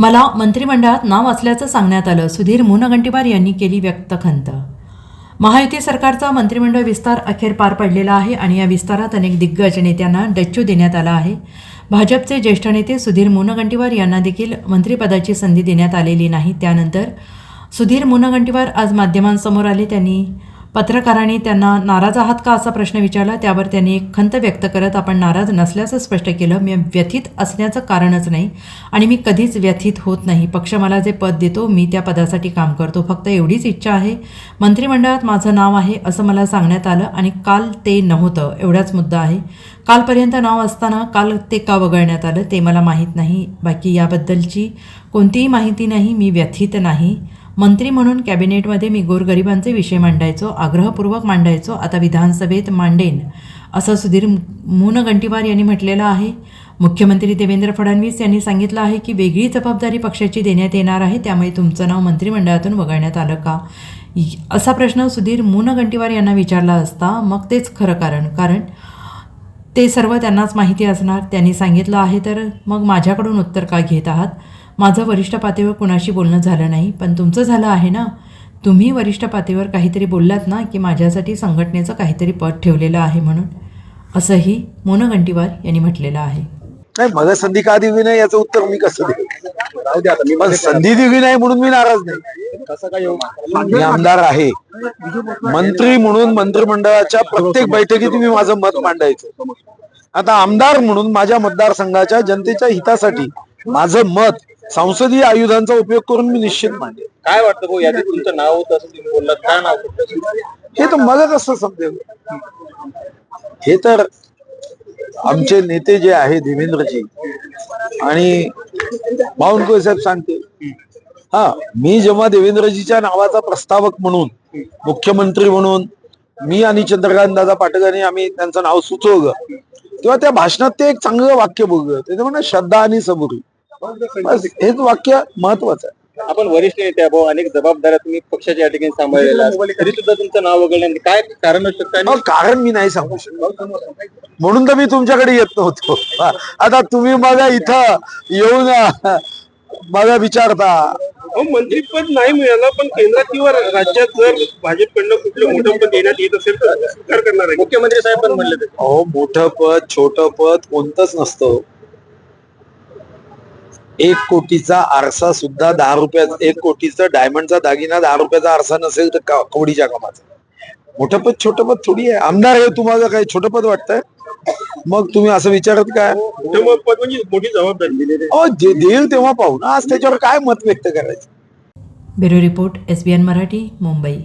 मला मंत्रिमंडळात नाव असल्याचं सांगण्यात आलं सुधीर मुनगंटीवार यांनी केली व्यक्त खंत महायुती सरकारचा मंत्रिमंडळ विस्तार अखेर पार पडलेला आहे आणि या विस्तारात अनेक दिग्गज नेत्यांना डच्चू देण्यात आला आहे. भाजपचे ज्येष्ठ नेते सुधीर मुनगंटीवार यांना देखील मंत्रिपदाची संधी देण्यात आलेली नाही. त्यानंतर सुधीर मुनगंटीवार आज माध्यमांसमोर आले. त्यांनी पत्रकारांनी त्यांना नाराज आहात का असा प्रश्न विचारला? त्यावर त्यांनी एक खंत व्यक्त करत आपण नाराज नसल्याचं स्पष्ट केलं. मी व्यथित असण्याचं कारणच नाही आणि मी कधीच व्यथित होत नाही. पक्ष मला जे पद देतो मी त्या पदासाठी काम करतो. फक्त एवढीच इच्छा आहे. मंत्रिमंडळात माझं नाव आहे असं मला सांगण्यात आलं आणि काल ते नव्हतं. एवढाच मुद्दा आहे. कालपर्यंत नाव असताना काल ते का वगळण्यात आलं ते मला माहीत नाही. बाकी याबद्दलची कोणतीही माहिती नाही. मी व्यथित नाही. मंत्री म्हणून कॅबिनेटमध्ये मी गोरगरिबांचे विषय मांडायचो आग्रहपूर्वक मांडायचो आता विधानसभेत मांडेन असं सुधीर मुनगंटीवार यांनी म्हटलेलं आहे. मुख्यमंत्री देवेंद्र फडणवीस यांनी सांगितलं आहे की वेगळी जबाबदारी पक्षाची देण्यात येणार आहे त्यामुळे तुमचं नाव मंत्रिमंडळातून वगळण्यात आलं का? असा प्रश्न सुधीर मुनगंटीवार यांना विचारला असता मग तेच खरं कारण. कारण ते सर्व त्यांनाच माहिती असणार त्यांनी सांगितलं आहे तर मग माझ्याकडून उत्तर का घेत आहात? माझं वरिष्ठ पातळीवर कुणाशी बोलणं झालं नाही पण तुमचं झालं आहे ना? तुम्ही वरिष्ठ पातळीवर काहीतरी बोललात ना की माझ्यासाठी संघटनेचं काहीतरी पद ठेवलेलं आहे म्हणून? असंही मोनगंटीवार यांनी म्हटलेलं आहे. नाही मला संधी का दिली नाही याचं उत्तर मी कसं देऊ? पण संधी दिली नाही म्हणून मी नाराज नाही. कसं काय येऊ मी आमदार आहे. मंत्री म्हणून मंत्रिमंडळाच्या प्रत्येक बैठकीत मी माझं मत मांडायचं. आता आमदार म्हणून माझ्या मतदारसंघाच्या जनतेच्या हितासाठी माझं मत संसदीय आयुधांचा उपयोग करून मी निश्चित मांडेल. काय वाटतं भाऊ यादी तुमचं नाव होतं असं तुम्ही बोललात काय नाव हे तर मला कसं समजेल. हे तर आमचे नेते जे आहे देवेंद्रजी आणि बावनकुळे साहेब सांगते. हा मी जेव्हा देवेंद्रजीच्या नावाचा प्रस्तावक म्हणून मुख्यमंत्री म्हणून मी आणि चंद्रकांत दादा पाटकांनी आम्ही त्यांचं नाव सुचवलं तेव्हा त्या भाषणात ते एक चांगलं वाक्य बोललं. त्याचं म्हणणं श्रद्धा आणि सबुरी. बस हेच वाक्य महत्वाचं आहे. आपण वरिष्ठ नेते आहे भाऊ अनेक जबाबदाऱ्या तुम्ही पक्षाच्या या ठिकाणी सांभाळलेल्या आहेत. तरी सुद्धा तुमचं नाव वगळलं काय कारण असू शकतं कारण मी नाही सांगू शकत. म्हणून तर मी तुमच्याकडे येत नव्हतो. आता तुम्ही मला इथं येऊन मला विचारता. अहो, मंत्रीपद नाही मिळालं पण केंद्रात किंवा राज्यात जर भाजपकडनं कुठलं मोठं पद देण्यात येत असेल तर स्वीकार करणार आहे. मुख्यमंत्री साहेब पण म्हणले ते. अहो मोठं पद छोटं पद कोणतंच नसतं. एक कोटीचा आरसा सुद्धा दहा रुपयाचा एक कोटीचा डायमंडचा दागिना दहा रुपयाचा आरसा नसेल तर कवडीच्या कामाचा. मोठं पद छोटं पद थोडी आहे. आमदार आहे तुम्हाला काही छोटं पद वाटतंय? मग तुम्ही असं विचारत काय? मोठं मग पद म्हणजे मोठी जबाबदारी दिलेली अहो जे देईल तेव्हा पाहू ना. आज त्याच्यावर काय मत व्यक्त करायचं? Bureau report S B N Marathi Mumbai.